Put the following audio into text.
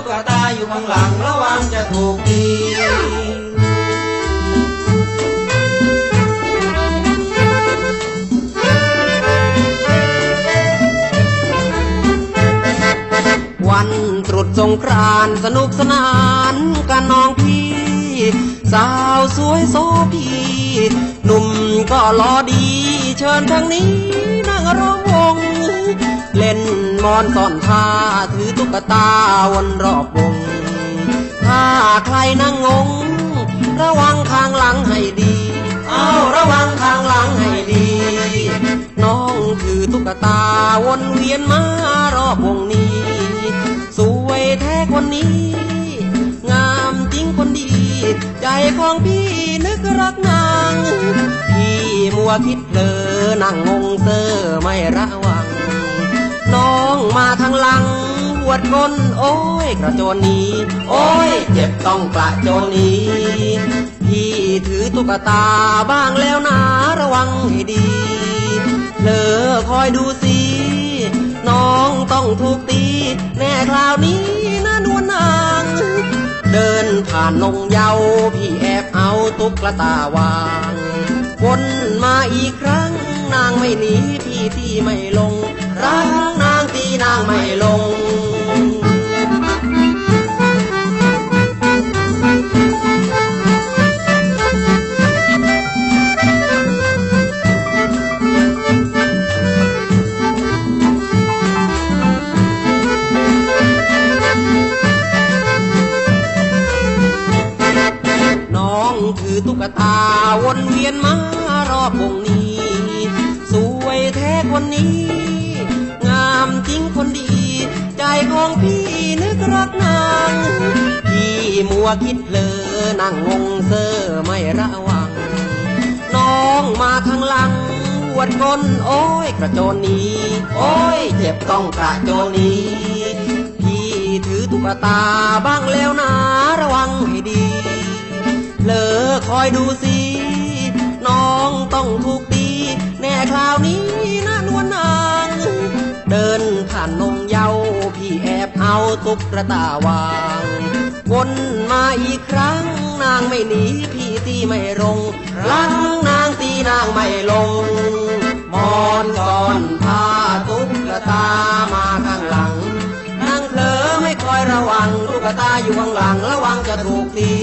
ตุ๊กตาอยู่ข้างหลังระวังจะถูกตีวันตรุษสงกรานสนุกสนานกันน้องพี่ สาวสวยโซพีหนุ่มก็ล้อดี เชิญทางนี้นั่งร้อ เล่นมอนซ่อนผ้าถือตุ๊กตาวนรอบวง ถ้าใครนั่งงง ระวังข้างหลังให้ดี เอาระวังข้างหลังให้ดี น้องคือตุ๊กตาวนเวียนมารอบวงนี้ สวยแท้คนนี้ งามจริงคนดี ใจของพี่นึกรักนาง พี่มัวคิดเลอนั่งงงเซอไม่ระวังน้องมา ทางหลังปวดก้นโอ้ยกระโจนนี้ โอ้ยเจ็บต้องกระโจนนี้พี่ถือตุ๊กตาบ้างแล้วนะระวังให้ดีเลอคอยดูสิน้องต้องถูกตีแน่คราวนี้นะนวลนาง เดินผ่านนงเยาพี่แอบเอาตุ๊กตาวางวนมาอีกครั้งนางไม่หนีพี่ที่ไม่ลงรักางไม่ลง น้องถือตุ๊กตาวนเวียนมารอบวงนี้ สวยแท้คนนี้ องพี่นึกรักนางพี่มัวคิดเลอนั่งงงเซอไม่ระวัง น้องมาข้างหลังปวดก้นโอ้ยกระโจนนี้ โอ้ยเจ็บต้องกระโจนนี้พี่ถือตุ๊กตาบ้างแล้วนะระวังให้ดีเลอคอยดูสิน้องต้องถูกตีแน่คราวนี้ ตุ๊กตาวาง วนมาอีกครั้ง นางไม่หนีพี่ตีไม่ลงรักนางตีนางไม่ลง มอนก่อนพาตุ๊กตามาข้างหลัง นางเผลอไม่คอยระวังตุ๊กตาอยู่ข้างหลังระวังจะถูกที